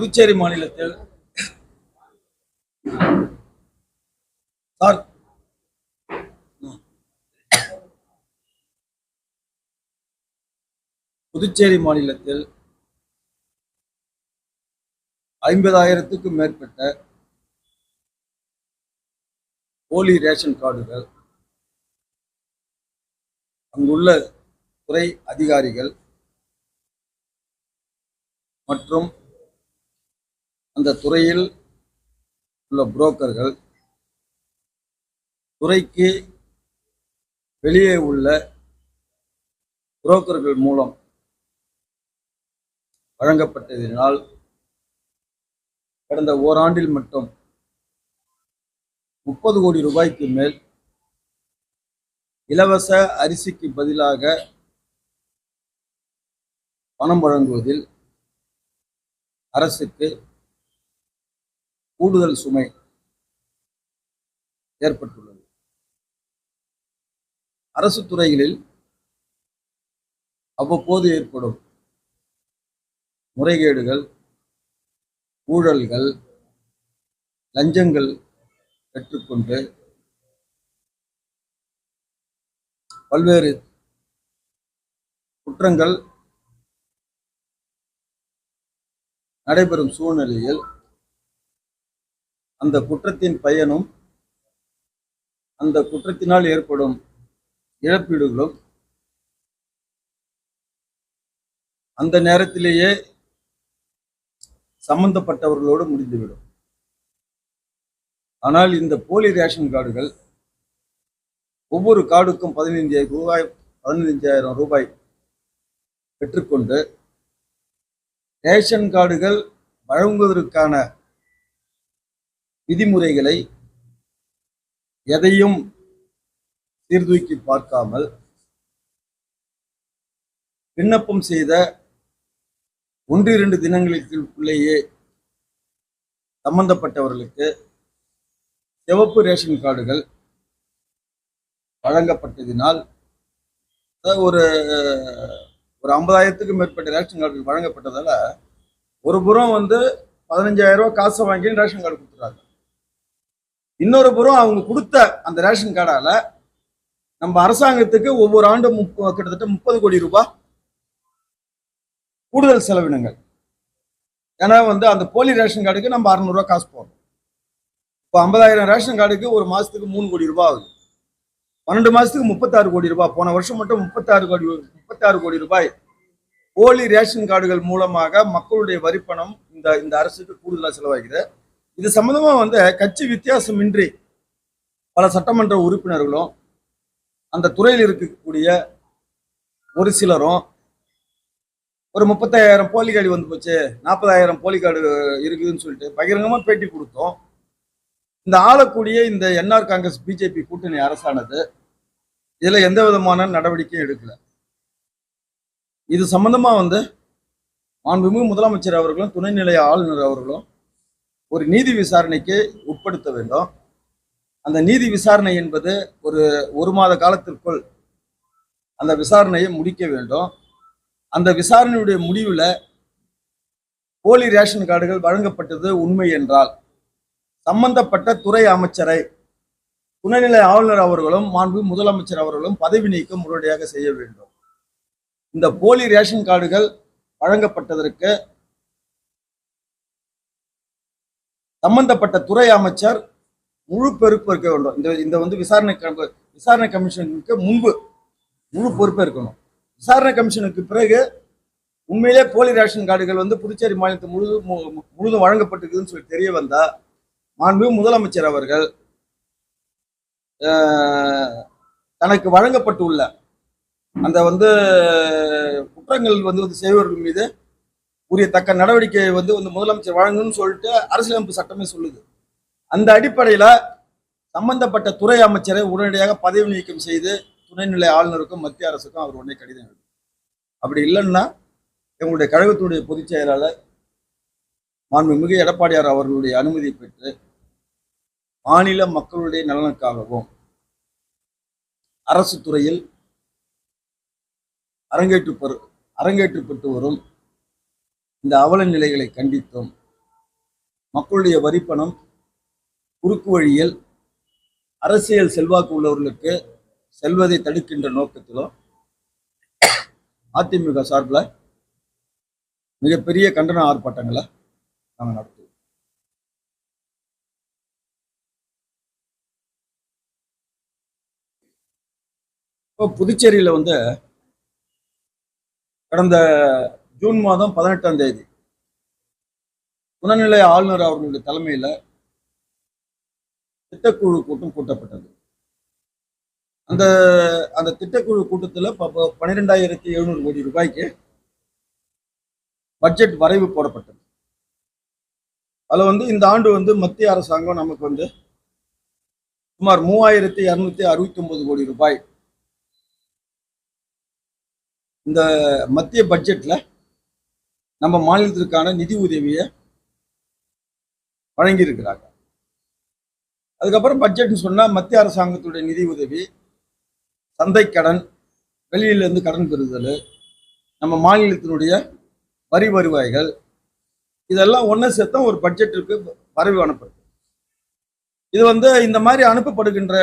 புதுச்சேரி மாநிலத்தில் சார். புதுச்சேரி மாநிலத்தில் ஐம்பதாயிரத்துக்கும் மேற்பட்ட போலி ரேஷன் கார்டுகள் அங்குள்ள துறை அதிகாரிகள் மற்றும் அந்த துறையில் உள்ள புரோக்கர்கள் துறைக்கு வெளியே உள்ள புரோக்கர்கள் மூலம் வழங்கப்பட்டதினால் கடந்த ஓராண்டில் மட்டும் முப்பது கோடி ரூபாய்க்கு மேல் இலவச அரிசிக்கு பதிலாக பணம் வழங்குவதில் அரசுக்கு கூடுதல் சுமை ஏற்பட்டுள்ளது. அரசு துறைகளில் அவ்வப்போது ஏற்படும் முறைகேடுகள் ஊழல்கள் லஞ்சங்கள் பெற்றுக்கொண்டு பல்வேறு குற்றங்கள் நடைபெறும் சூழ்நிலையில் அந்த குற்றத்தின் பயனும் அந்த குற்றத்தினால் ஏற்படும் இழப்பீடுகளும் அந்த நேரத்திலேயே சம்பந்தப்பட்டவர்களோடு முடிந்துவிடும். ஆனால் இந்த போலி ரேஷன் கார்டுகள் ஒவ்வொரு கார்டுக்கும் பதினைஞ்சாயிரம் ரூபாய் பதினைஞ்சாயிரம் ரூபாய் பெற்றுக்கொண்டு ரேஷன் கார்டுகள் வழங்குவதற்கான விதிமுறைகளை எதையும் சீர்தூக்கி பார்க்காமல் விண்ணப்பம் செய்த ஒன்று இரண்டு தினங்களுக்குள்ளேயே சம்பந்தப்பட்டவர்களுக்கு சிவப்பு ரேஷன் கார்டுகள் வழங்கப்பட்டதினால் ஒரு ஒரு ஐம்பதாயிரத்துக்கும் மேற்பட்ட ரேஷன் கார்டுகள் வழங்கப்பட்டதால ஒரு புறம் வந்து பதினஞ்சாயிரம் ரூபா காசை வாங்கி ரேஷன் கார்டு கொடுத்துறாங்க. இன்னொரு புறம் அவங்க கொடுத்த அந்த ரேஷன் கார்டால நம்ம அரசாங்கத்துக்கு ஒவ்வொரு ஆண்டும் முப்ப- கிட்டத்தட்ட முப்பது கோடி ரூபாய் கூடுதல் செலவினங்கள். ஏன்னா வந்து அந்த போலி ரேஷன் கார்டுக்கு நம்ம அறநூறுவா காசு போடுறோம் இப்போ ஐம்பதாயிரம் ரேஷன் கார்டுக்கு ஒரு மாசத்துக்கு மூணு கோடி ரூபாய் ஆகுது. பன்னெண்டு மாசத்துக்கு முப்பத்தாறு கோடி ரூபாய். போன வருஷம் மட்டும் முப்பத்தாறு கோடி முப்பத்தாறு கோடி ரூபாய் போலி ரேஷன் கார்டுகள் மூலமாக மக்களுடைய வரிப்பணம் இந்த இந்த அரசுக்கு கூடுதலாக செலவாகிறது இது சம்பந்தமா வந்து கட்சி வித்தியாசமின்றி பல சட்டமன்ற உறுப்பினர்களும் அந்த துறையில் இருக்கக்கூடிய ஒரு சிலரும் ஒரு முப்பத்தாயிரம் போலி கார்டு வந்து போச்சு நாற்பதாயிரம் போலி கார்டு இருக்குதுன்னு சொல்லிட்டு பகிரங்கமாக பேட்டி கொடுத்தோம். இந்த ஆளக்கூடிய இந்த என்ஆர் காங்கிரஸ் பிஜேபி கூட்டணி அரசானது இதில் எந்த விதமான நடவடிக்கையும் எடுக்கல. இது சம்பந்தமாக வந்து மாண்புமிகு முதலமைச்சர் அவர்களும் துணைநிலை ஆளுநர் அவர்களும் ஒரு நீதி விசாரணைக்கு உட்படுத்த வேண்டும். அந்த நீதி விசாரணை என்பது ஒரு ஒரு மாத காலத்திற்குள் அந்த விசாரணையை முடிக்க வேண்டும். அந்த விசாரணையுடைய முடிவில் போலி ரேஷன் கார்டுகள் வழங்கப்பட்டது உண்மை என்றால் சம்பந்தப்பட்ட துறை அமைச்சரை துணைநிலை ஆளுநர் அவர்களும் மாண்பு முதலமைச்சர் அவர்களும் பதவி நீக்கம் முறையாக செய்ய வேண்டும். இந்த போலி ரேஷன் கார்டுகள் வழங்கப்பட்டதற்கு சம்பந்தப்பட்ட துறை அமைச்சர் முழு பொறுப்பு இருக்க வேண்டும். இந்த இந்த வந்து விசாரணை விசாரணை கமிஷனுக்கு முன்பு முழு பொறுப்பு இருக்கணும். விசாரணை கமிஷனுக்கு பிறகு உண்மையிலே போலி ரேஷன் கார்டுகள் வந்து புதுச்சேரி மாநிலத்தில் முழுதும் மு- முழுதும் வழங்கப்பட்டிருக்குதுன்னு சொல்லி தெரிய வந்தா மாண்பு முதலமைச்சர் அவர்கள் தனக்கு வழங்கப்பட்டுள்ள அந்த வந்து குற்றங்கள் வந்து வந்து செய்வர்கள் மீது உரிய தக்க நடவடிக்கை வந்து வந்து முதலமைச்சர் வழங்கணும்னு சொல்லிட்டு அரசியலமைப்பு சட்டமே சொல்லுது. அந்த அடிப்படையில் சம்பந்தப்பட்ட துறை அமைச்சரை உடனடியாக பதவி நீக்கம் செய்து துணைநிலை ஆளுநருக்கும் மத்திய அரசுக்கும் அவர் உடனே கடிதம் எழுதும் அப்படி இல்லைன்னா எங்களுடைய கழகத்துடைய பொதுச் செயலாளர் மாண்புமிகு எடப்பாடியார் அவர்களுடைய அனுமதி பெற்று மாநில மக்களுடைய நலனுக்காகவும் அரசு துறையில் அரங்கேற்று அரங்கேற்றப்பட்டு வரும் இந்த அவல நிலைகளை கண்டித்தும். மக்களுடைய வரிப்பணம் குறுக்கு வழியில் அரசியல் செல்வாக்கு உள்ளவர்களுக்கு செல்வதை தடுக்கின்ற நோக்கத்திலும் அதிமுக சார்பில் மிகப்பெரிய கண்டன ஆர்ப்பாட்டங்களை நாங்கள் நடத்துவோம். இப்போ புதுச்சேரியில் வந்து கடந்த ஜூன் மாதம் பதினெட்டாம் தேதி. துணைநிலை ஆளுநர் அவர்களுடைய தலைமையில் திட்டக்குழு கூட்டம் கூட்டப்பட்டது. அந்த அந்த திட்டக்குழு கூட்டத்தில் பன்னிரெண்டாயிரத்தி எழுநூறு கோடி ரூபாய்க்கு பட்ஜெட் வரைவு போடப்பட்டது. அதில் வந்து இந்த ஆண்டு வந்து மத்திய அரசாங்கம் நமக்கு வந்து சுமார் மூவாயிரத்தி இரநூத்தி அறுபத்தி ஒன்பது கோடி ரூபாய். இந்த மத்திய பட்ஜெட்ல நம்ம மாநிலத்திற்கான நிதி உதவியை வழங்கியிருக்கிறாங்க. அதுக்கப்புறம் பட்ஜெட்னு சொன்னால் மத்திய அரசாங்கத்துடைய நிதி உதவி சந்தை கடன் வெளியிலேருந்து கடன் பெறுதல் நம்ம மாநிலத்தினுடைய வரி வருவாய்கள் இதெல்லாம் ஒன்று சேர்த்தா ஒரு பட்ஜெட்டிற்கு வரவு அனுப்புறது இது வந்து இந்த மாதிரி அனுப்பப்படுகின்ற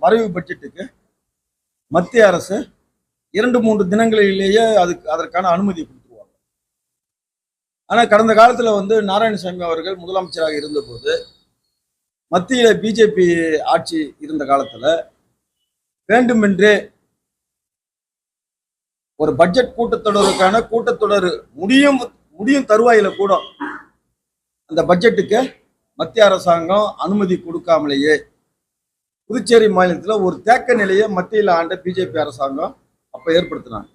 வரவு பட்ஜெட்டுக்கு மத்திய அரசு இரண்டு மூன்று தினங்களிலேயே அதுக்கு அதற்கான அனுமதி ஆனால் கடந்த காலத்தில் வந்து நாராயணசாமி அவர்கள் முதலமைச்சராக இருந்தபோது மத்தியில் பிஜேபி ஆட்சி இருந்த காலத்தில் வேண்டுமென்றே ஒரு பட்ஜெட் கூட்டத்தொடருக்கான கூட்டத்தொடர் முடியும் முடியும் தருவாயில கூட அந்த பட்ஜெட்டுக்கு மத்திய அரசாங்கம் அனுமதி கொடுக்காமலேயே புதுச்சேரி மாநிலத்தில் ஒரு தேக்க நிலையை மத்தியில் ஆண்ட பிஜேபி அரசாங்கம் அப்போ ஏற்படுத்தினாங்க.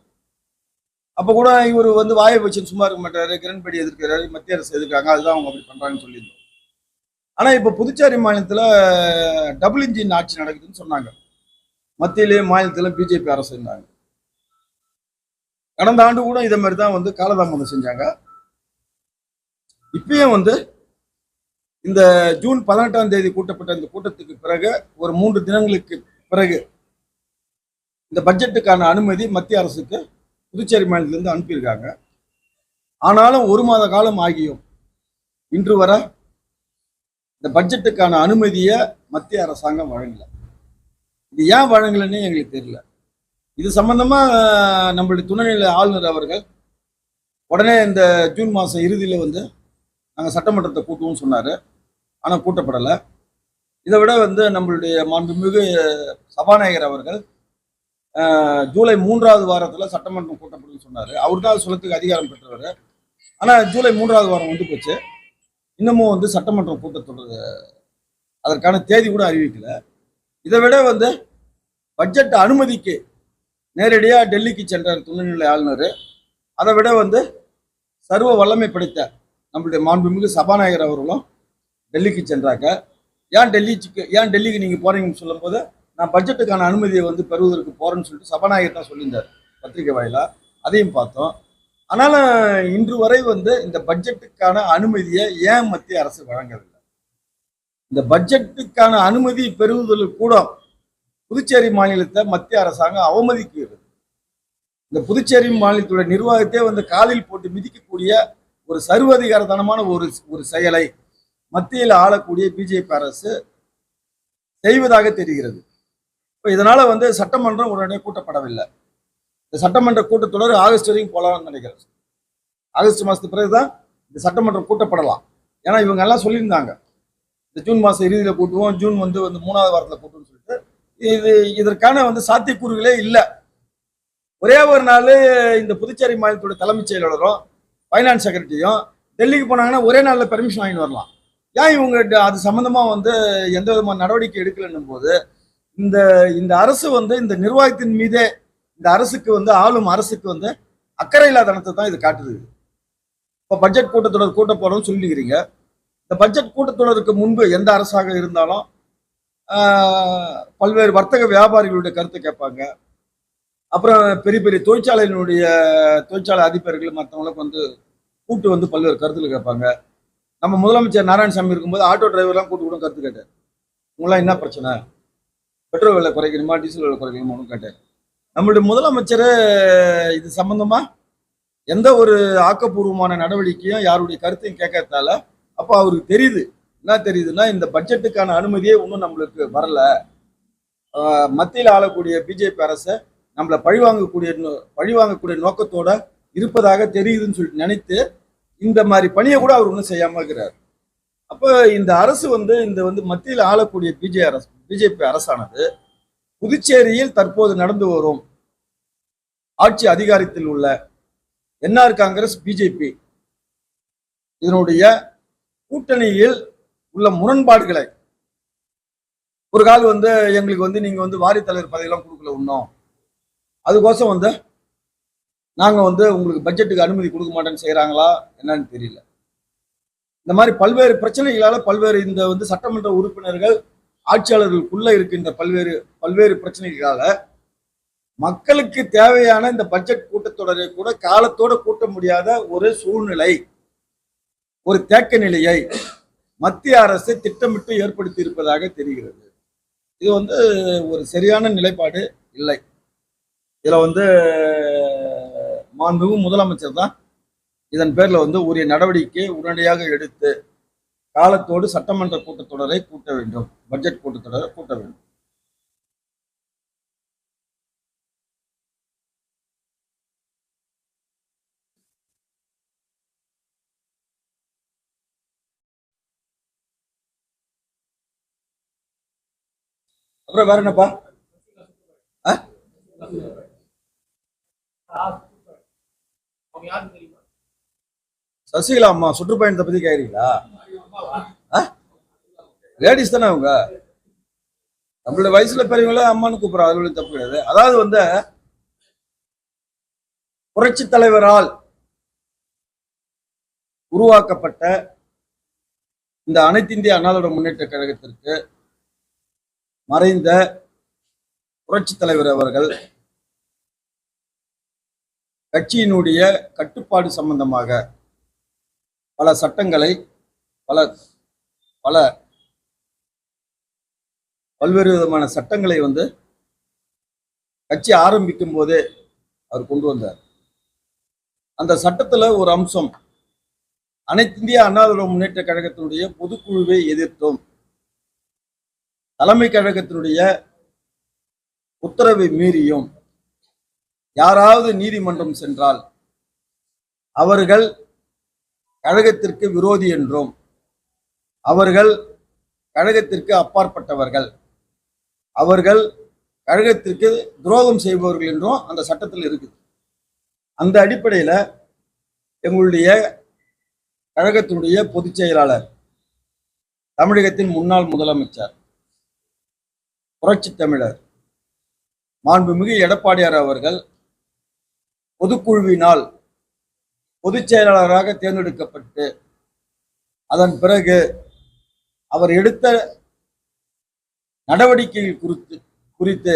அப்போ கூட இவர் வந்து வாயை வச்சு சும்மா இருக்க மாட்டாரு கிரண்பேடி எதிர்க்கிறாரு மத்திய அரசு எதிர்க்காங்க அதுதான் அவங்க அப்படி பண்ணுறாங்கன்னு சொல்லியிருந்தோம். ஆனால் இப்போ புதுச்சேரி மாநிலத்தில் டபுள் இன்ஜின் ஆட்சி நடக்குதுன்னு சொன்னாங்க. மத்தியிலேயே மாநிலத்துல பிஜேபி அரசு இருந்தாங்க. கடந்த ஆண்டு கூட இதே மாதிரி தான் வந்து காலதாமதம் செஞ்சாங்க. இப்பயும் வந்து இந்த ஜூன் பதினெட்டாம் தேதி கூட்டப்பட்ட இந்த கூட்டத்துக்கு பிறகு ஒரு மூன்று தினங்களுக்கு பிறகு இந்த பட்ஜெட்டுக்கான அனுமதி மத்திய அரசுக்கு புதுச்சேரி மாநிலத்திலிருந்து அனுப்பியிருக்காங்க. ஆனாலும் ஒரு மாத காலம் ஆகியும். இன்று வரை இந்த பட்ஜெட்டுக்கான அனுமதியை மத்திய அரசாங்கம் வழங்கலை. இது ஏன் வழங்கலைன்னு எங்களுக்கு தெரியல. இது சம்பந்தமாக நம்மளுடைய துணைநிலை ஆளுநர் அவர்கள் உடனே இந்த ஜூன் மாதம் இறுதியில் வந்து நாங்கள் சட்டமன்றத்தை கூட்டுவோம்னு சொன்னார். ஆனால் கூட்டப்படலை. இதை விட வந்து நம்மளுடைய மாண்புமிகு சபாநாயகர் அவர்கள் ஜூலை மூன்றாவது வாரத்தில் சட்டமன்றம் கூட்டப்படும்னு சொன்னார். அவர் தான் சொல்லத்துக்கு அதிகாரம் பெற்றவர். ஆனால் ஜூலை மூன்றாவது வாரம் வந்து போச்சு. இன்னமும் வந்து சட்டமன்றம் கூட்டத்தொடர் அதற்கான தேதி கூட அறிவிக்கல. இதை விட வந்து பட்ஜெட் அனுமதிக்கு நேரடியாக டெல்லிக்கு சென்றார் துணைநிலை ஆளுநர் அதை விட வந்து சர்வ வல்லமை படைத்த நம்மளுடைய மாண்புமிகு சபாநாயகர் அவர்களும் டெல்லிக்கு சென்றாங்க. ஏன் டெல்லிக்கு ஏன் டெல்லிக்கு நீங்கள் போகிறீங்கன்னு சொல்லும்போது நான் பட்ஜெட்டுக்கான அனுமதியை வந்து பெறுவதற்கு போகிறேன்னு சொல்லிட்டு சபாநாயகர் தான் சொல்லியிருந்தார் பத்திரிகை வாயிலாக அதையும் பார்த்தோம். அதனால் இன்று வரை வந்து இந்த பட்ஜெட்டுக்கான அனுமதியை ஏன் மத்திய அரசு வழங்கவில்லை? இந்த பட்ஜெட்டுக்கான அனுமதி பெறுவதில் கூட புதுச்சேரி மாநிலத்தை மத்திய அரசாங்கம் அவமதிக்கிறது இந்த புதுச்சேரி மாநிலத்துடைய நிர்வாகத்தை வந்து காலில் போட்டு மிதிக்கக்கூடிய ஒரு சர்வதிகாரத்தனமான ஒரு ஒரு செயலை மத்தியில் ஆளக்கூடிய பிஜேபி அரசு செய்வதாக தெரிகிறது. இப்போ இதனால வந்து சட்டமன்றம் உடனே கூட்டப்படவில்லை. இந்த சட்டமன்ற கூட்டத்தொடர் ஆகஸ்ட் வரைக்கும் போகலாம்னு நினைக்கிறேன். ஆகஸ்ட் மாதத்துக்கு பிறகுதான் இந்த சட்டமன்றம் கூட்டப்படலாம். ஏன்னா இவங்க எல்லாம் சொல்லியிருந்தாங்க. இந்த ஜூன் மாதம் இறுதியில் கூட்டுவோம் ஜூன் வந்து வந்து மூணாவது வாரத்தில் கூட்டுவோம்னு சொல்லிட்டு. இது இதற்கான வந்து சாத்தியக்கூறுகளே இல்லை. ஒரே ஒரு நாள் இந்த புதுச்சேரி மாநிலத்தோட தலைமைச் செயலாளரும் ஃபைனான்ஸ் செக்ரட்டரியும் டெல்லிக்கு போனாங்கன்னா ஒரே நாளில் பெர்மிஷன் வாங்கிட்டு வரலாம். ஏன் இவங்க அது சம்மந்தமாக வந்து எந்த விதமான நடவடிக்கை எடுக்கலன்னும் போது இந்த இந்த அரசு வந்து இந்த நிர்வாகத்தின் மீதே இந்த அரசுக்கு வந்து ஆளும் அரசுக்கு வந்து அக்கறை இல்லாதனத்தை தான் இது காட்டுது. இப்போ பட்ஜெட் கூட்டத்தொடர் கூட்ட போகிறோம்னு சொல்லிக்கிறீங்க. இந்த பட்ஜெட் கூட்டத்தொடருக்கு முன்பு எந்த அரசாக இருந்தாலும் பல்வேறு வர்த்தக வியாபாரிகளுடைய கருத்தை கேட்பாங்க. அப்புறம் பெரிய பெரிய தொழிற்சாலையினுடைய தொழிற்சாலை அதிபர்கள் மற்றவங்களுக்கு வந்து கூட்டு வந்து பல்வேறு கருத்தில் கேட்பாங்க. நம்ம முதலமைச்சர் நாராயணசாமி இருக்கும்போது ஆட்டோ டிரைவர்லாம் கூட்டு கூட கருத்து கேட்டார். உங்களாம் என்ன பிரச்சனை? பெட்ரோல் விலை குறைக்கணுமா டீசல் விலை குறைக்கணுமான்னு கேட்டார். நம்மளுடைய முதலமைச்சர் இது சம்பந்தமா எந்த ஒரு ஆக்கப்பூர்வமான நடவடிக்கையும் யாருடைய கருத்தையும் கேட்கறதால அப்போ அவருக்கு தெரியுது. என்ன தெரியுதுன்னா இந்த பட்ஜெட்டுக்கான அனுமதியே இன்னும் நம்மளுக்கு வரல. மத்தியில் ஆளக்கூடிய பிஜேபி அரசை நம்மளை பழிவாங்கக்கூடிய பழிவாங்கக்கூடிய நோக்கத்தோட இருப்பதாக தெரியுதுன்னு சொல்லிட்டு நினைத்து இந்த மாதிரி பணியை கூட அவர் ஒன்றும் செய்யாம இருக்கிறார். அப்போ இந்த அரசு வந்து இந்த வந்து மத்தியில் ஆளக்கூடிய பிஜே அரசு பிஜேபி அரசானது புதுச்சேரியில் தற்போது நடந்து வரும் ஆட்சி அதிகாரத்தில் உள்ள என்ஆர் காங்கிரஸ் பிஜேபி இதனுடைய கூட்டணியில் உள்ள முரண்பாடுகளை ஒரு கால் வந்து எங்களுக்கு வந்து நீங்கள் வந்து வாரித் தலைவர் பதவியெல்லாம் கொடுக்கல இன்னும் அதுக்கோசம் வந்து நாங்கள் வந்து உங்களுக்கு பட்ஜெட்டுக்கு அனுமதி கொடுக்க மாட்டேன்னு செய்கிறாங்களா என்னன்னு தெரியல. இந்த மாதிரி பல்வேறு பிரச்சனைகளால் பல்வேறு இந்த வந்து சட்டமன்ற உறுப்பினர்கள் ஆட்சியாளர்களுக்குள்ள இருக்கின்ற பல்வேறு பல்வேறு பிரச்சனைகளால மக்களுக்கு தேவையான இந்த பட்ஜெட் கூட்டத்தொடரை கூட காலத்தோட கூட்ட முடியாத ஒரு சூழ்நிலை ஒரு தேக்க நிலையை மத்திய அரசு திட்டமிட்டு ஏற்படுத்தி இருப்பதாக தெரிகிறது. இது வந்து ஒரு சரியான நிலைப்பாடு இல்லை. இதில் வந்து மாண்புமிகு முதலமைச்சர் தான் இதன் பேரில் வந்து உரிய நடவடிக்கை உடனடியாக எடுத்து காலத்தோடு சட்டமன்ற கூட்டத்தொடரை கூட்ட வேண்டும். பட்ஜெட் கூட்டத்தொடரை கூட்ட வேண்டும். அப்புறம் வேற என்னப்பா? சசிகலா அம்மா சுற்றுப்பயணத்தை பத்தி கேக்குறீங்களா? லேடிஸ் தானே அவங்க? நம்மளோட வயசுல பெரியவங்கள அம்மான்னு கூப்பிடுறோம் அதுல தப்பு கிடையாது. அதாவது வந்து புரட்சி தலைவரால் உருவாக்கப்பட்ட இந்த அனைத்து இந்திய அண்ணாதோட முன்னேற்ற கழகத்திற்கு மறைந்த புரட்சி தலைவர் அவர்கள் கட்சியினுடைய கட்டுப்பாடு சம்பந்தமாக பல சட்டங்களை பல பல பல்வேறு விதமான சட்டங்களை வந்து கட்சி ஆரம்பிக்கும் போதே அவர் கொண்டு வந்தார். அந்த சட்டத்துல ஒரு அம்சம் அனைத்து இந்திய அண்ணா திராவிட முன்னேற்ற கழகத்தினுடைய பொதுக்குழுவை எதிர்த்தோம். தலைமை கழகத்தினுடைய உத்தரவை மீறியும் யாராவது நீதிமன்றம் சென்றால் அவர்கள் கழகத்திற்கு விரோதி என்றும் அவர்கள் கழகத்திற்கு அப்பாற்பட்டவர்கள். அவர்கள் கழகத்திற்கு துரோகம் செய்பவர்கள் என்றும் அந்த சட்டத்தில் இருக்குது. அந்த அடிப்படையில் எங்களுடைய கழகத்தினுடைய பொதுச் செயலாளர் தமிழகத்தின் முன்னாள் முதலமைச்சர் புரட்சி தமிழர் மாண்புமிகு எடப்பாடியார் அவர்கள் பொதுக்குழுவினால் பொதுச் செயலாளராக தேர்ந்தெடுக்கப்பட்டு அதன் பிறகு அவர் எடுத்த நடவடிக்கை குறித்து குறித்து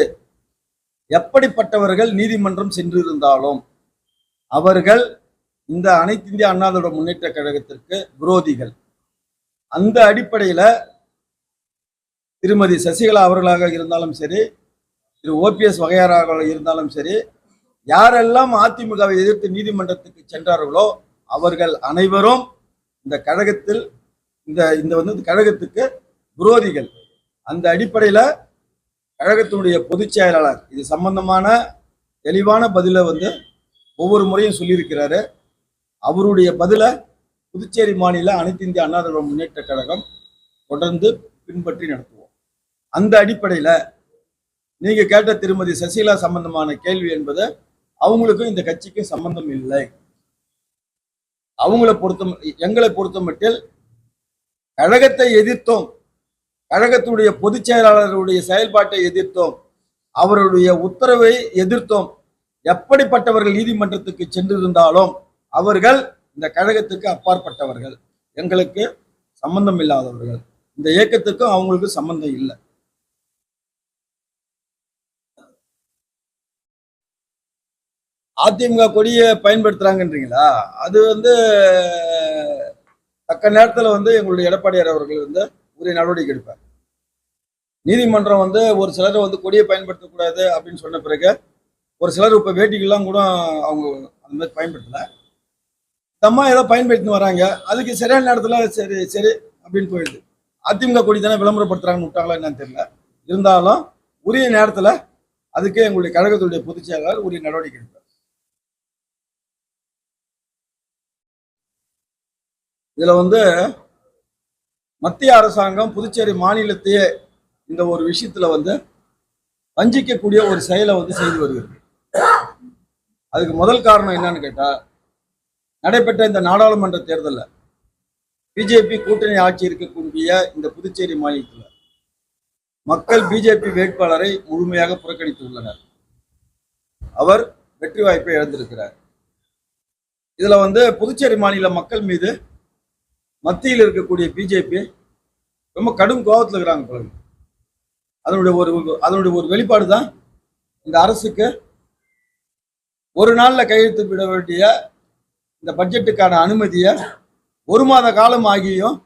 எப்படிப்பட்டவர்கள் நீதிமன்றம் சென்றிருந்தாலும் அவர்கள் இந்த அனைத்து இந்திய அண்ணாதோட முன்னேற்ற கழகத்திற்கு விரோதிகள். அந்த அடிப்படையில் திருமதி சசிகலா அவர்களாக இருந்தாலும் சரி திரு ஓபிஎஸ் வகையாராக இருந்தாலும் சரி யாரெல்லாம் அதிமுகவை எதிர்த்து நீதிமன்றத்துக்கு சென்றார்களோ அவர்கள் அனைவரும் இந்த கழகத்தில் இந்த இந்த வந்து இந்த கழகத்துக்கு விரோதிகள். அந்த அடிப்படையில் கழகத்தினுடைய பொதுச் செயலாளர் இது சம்பந்தமான தெளிவான பதிலை வந்து ஒவ்வொரு முறையும் சொல்லியிருக்கிறாரு. அவருடைய பதிலை புதுச்சேரி மாநில அனைத்து இந்திய அண்ணா திராவிட முன்னேற்ற கழகம் தொடர்ந்து பின்பற்றி நடத்துவோம். அந்த அடிப்படையில நீங்கள் கேட்ட திருமதி சசிகலா சம்பந்தமான கேள்வி என்பது அவங்களுக்கும் இந்த கட்சிக்கும் சம்பந்தம் இல்லை. அவங்கள பொறுத்த எங்களை பொறுத்த மட்டில் கழகத்தை எதிர்த்தோம். கழகத்துடைய பொதுச் செயலாளருடைய செயல்பாட்டை எதிர்த்தோம். அவருடைய உத்தரவை எதிர்த்தோம். எப்படிப்பட்டவர்கள் நீதிமன்றத்துக்கு சென்றிருந்தாலும் அவர்கள் இந்த கழகத்துக்கு அப்பாற்பட்டவர்கள். எங்களுக்கு சம்பந்தம் இல்லாதவர்கள். இந்த இயக்கத்துக்கும் அவங்களுக்கு சம்பந்தம் இல்லை. அதிமுக கொடியை பயன்படுத்துறாங்கன்றீங்களா? அது வந்து தக்க நேரத்தில் வந்து எங்களுடைய எடப்பாடியார் அவர்கள் வந்து உரிய நடவடிக்கை எடுப்பார். நீதிமன்றம் வந்து ஒரு சிலர் வந்து கொடியை பயன்படுத்தக்கூடாது அப்படின்னு சொன்ன பிறகு ஒரு சிலர் இப்போ வேட்டிக்கெல்லாம் கூட அவங்க அந்த மாதிரி பயன்படுத்தலை. தம்மா ஏதோ பயன்படுத்தின்னு வராங்க. அதுக்கு சரியான நேரத்தில் சரி சரி அப்படின்னு போயிடுது. அதிமுக கொடி தானே விளம்பரப்படுத்துறாங்கன்னு விட்டாங்களா என்னன்னு தெரியல. இருந்தாலும் உரிய நேரத்தில் அதுக்கு எங்களுடைய கழகத்துடைய பொதுச் செயலாளர் உரிய நடவடிக்கை எடுப்பார். இதுல வந்து மத்திய அரசாங்கம் புதுச்சேரி மாநிலத்தையே இந்த ஒரு விஷயத்துல வந்து வஞ்சிக்கக்கூடிய ஒரு செயலை வந்து செய்து வருகிறது. அதுக்கு முதல் காரணம் என்னன்னு கேட்டால் நடைபெற்ற இந்த நாடாளுமன்ற தேர்தலில் பிஜேபி கூட்டணி ஆட்சி இருக்கக்கூடிய இந்த புதுச்சேரி மாநிலத்தில் மக்கள் பிஜேபி வேட்பாளரை முழுமையாக புறக்கணித்துள்ளனர். அவர் வெற்றி வாய்ப்பை இழந்திருக்கிறார். இதுல வந்து புதுச்சேரி மாநில மக்கள் மீது மத்தியில் இருக்கக்கூடிய பிஜேபி ரொம்ப கடும் கோபத்தில் இருக்கிறாங்க பிறகு அதனுடைய ஒரு அதனுடைய ஒரு வெளிப்பாடு தான் இந்த அரசுக்கு ஒரு நாளில் கையெழுத்து விட வேண்டிய இந்த பட்ஜெட்டுக்கான அனுமதியை ஒரு மாத காலம் ஆகியும்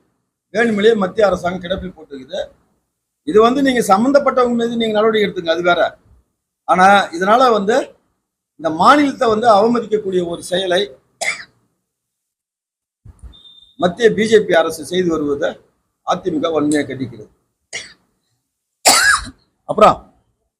வேணுமிலேயே மத்திய அரசாங்கம் கிடப்பில் போட்டுருக்குது. இது வந்து நீங்கள் சம்மந்தப்பட்டவங்க மீது நீங்கள் நடவடிக்கை எடுத்துங்க அது வேற. ஆனால் இதனால் வந்து இந்த மாநிலத்தை வந்து அவமதிக்கக்கூடிய ஒரு செயலை மத்திய பிஜேபி அரசு செய்து வருவதை அதிமுக வன்மையாக கண்டிக்கிறது. அப்புறம்